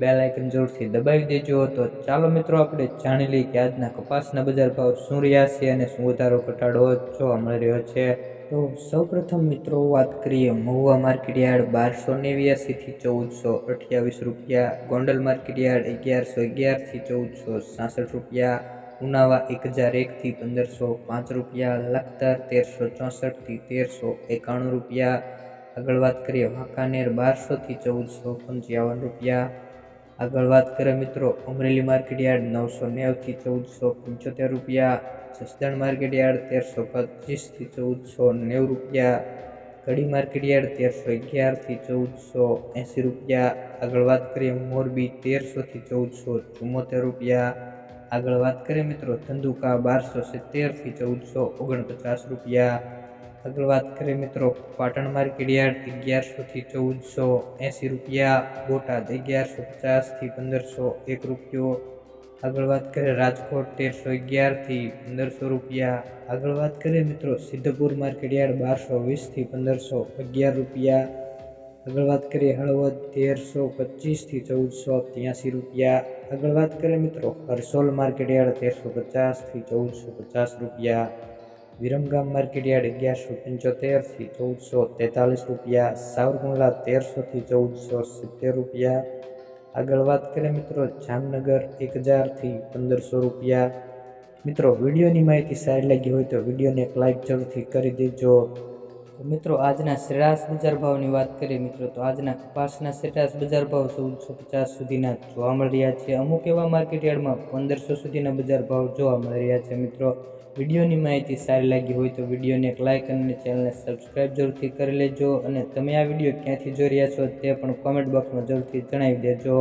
Bell icon જરૂરથી દબાવી દેજો. તો ચાલો મિત્રો, આપણે જાણી લઈએ કે આજના કપાસના બજાર ભાવ શું રહ્યા છે અને શું વધારો ઘટાડો જોવા મળી રહ્યો છે. તો સૌપ્રથમ મિત્રો, વાત કરીએ મહુવા માર્કેટ યાર્ડ બારસો નેવ્યાસીથી ચૌદસો અઠ્યાવીસ રૂપિયા, ગોંડલ માર્કેટ યાર્ડ અગિયારસો અગિયારથી ચૌદસો સાસઠ રૂપિયા, ઉનાવા એક હજાર એકથી પંદરસો પાંચ રૂપિયા, લખતર તેરસો ચોસઠથી તેરસો એકાણું રૂપિયા. આગળ વાત કરીએ વાંકાનેર બારસોથી ચૌદસો પંચાવન રૂપિયા. આગળ વાત કરીએ મિત્રો, અમરેલી માર્કેટ યાર્ડ નવસો નેવથી ચૌદસો પંચોતેર રૂપિયા, જસદણ માર્કેટ યાર્ડ તેરસો પચીસથી ચૌદસો નેવું રૂપિયા, કડી માર્કેટ યાર્ડ તેરસો અગિયારથી ચૌદસો એંસી રૂપિયા, આગળ વાત કરીએ મોરબી તેરસોથી ચૌદસો ચુમ્મોતેર રૂપિયા, આગળ વાત કરીએ મિત્રો, ધંધુકા બારસો સિત્તેરથી ચૌદસો ઓગણપચાસ રૂપિયા આગળ વાત કરીએ મિત્રો પાટણ માર્કેટ યાર્ડ અગિયારસોથી ચૌદસો એંસી રૂપિયા, બોટાદ અગિયારસો પચાસથી પંદરસો એક રૂપિયો. આગળ વાત કરીએ રાજકોટ તેરસો અગિયારથી પંદરસો રૂપિયા. આગળ વાત કરીએ મિત્રો સિદ્ધપુર માર્કેટ યાર્ડ બારસો વીસથી પંદરસો અગિયાર રૂપિયા. આગળ વાત કરીએ હળવદ તેરસો પચીસથી ચૌદસો ત્યાંસી રૂપિયા. આગળ વાત કરીએ મિત્રો હરસોલ માર્કેટ યાર્ડ તેરસો પચાસથી ચૌદસો પચાસ રૂપિયા. વિરમગામ માર્કેટ યાર્ડ અગિયારસો પંચોતેરથી ચૌદસો તેતાલીસ રૂપિયા, સાવરકુંડલા તેરસોથી ચૌદસો સિત્તેર રૂપિયા. આગળ વાત કરીએ મિત્રો, જામનગર એક હજારથી પંદરસો રૂપિયા. મિત્રો, વિડીયોની માહિતી સારી લાગી હોય તો વિડીયોને એક લાઇક જરૂરથી કરી દેજો. મિત્રો, આજના સરેરાશ બજાર ભાવની વાત કરીએ મિત્રો, તો આજના કપાસના સરેરાશ બજાર ભાવ ચૌદસો પચાસ સુધીના જોવા મળી રહ્યા છે. અમુક એવા માર્કેટયાર્ડમાં પંદરસો સુધીના બજાર ભાવ જોવા મળી રહ્યા છે મિત્રો. વિડીયોની માહિતી સારી લાગી હોય તો વિડીયોને એક લાઇક અને ચેનલને સબસ્ક્રાઈબ જરૂરથી કરી લેજો અને તમે આ વીડિયો ક્યાંથી જોઈ રહ્યા છો તે પણ કોમેન્ટ બોક્સમાં જરૂરથી જણાવી દેજો.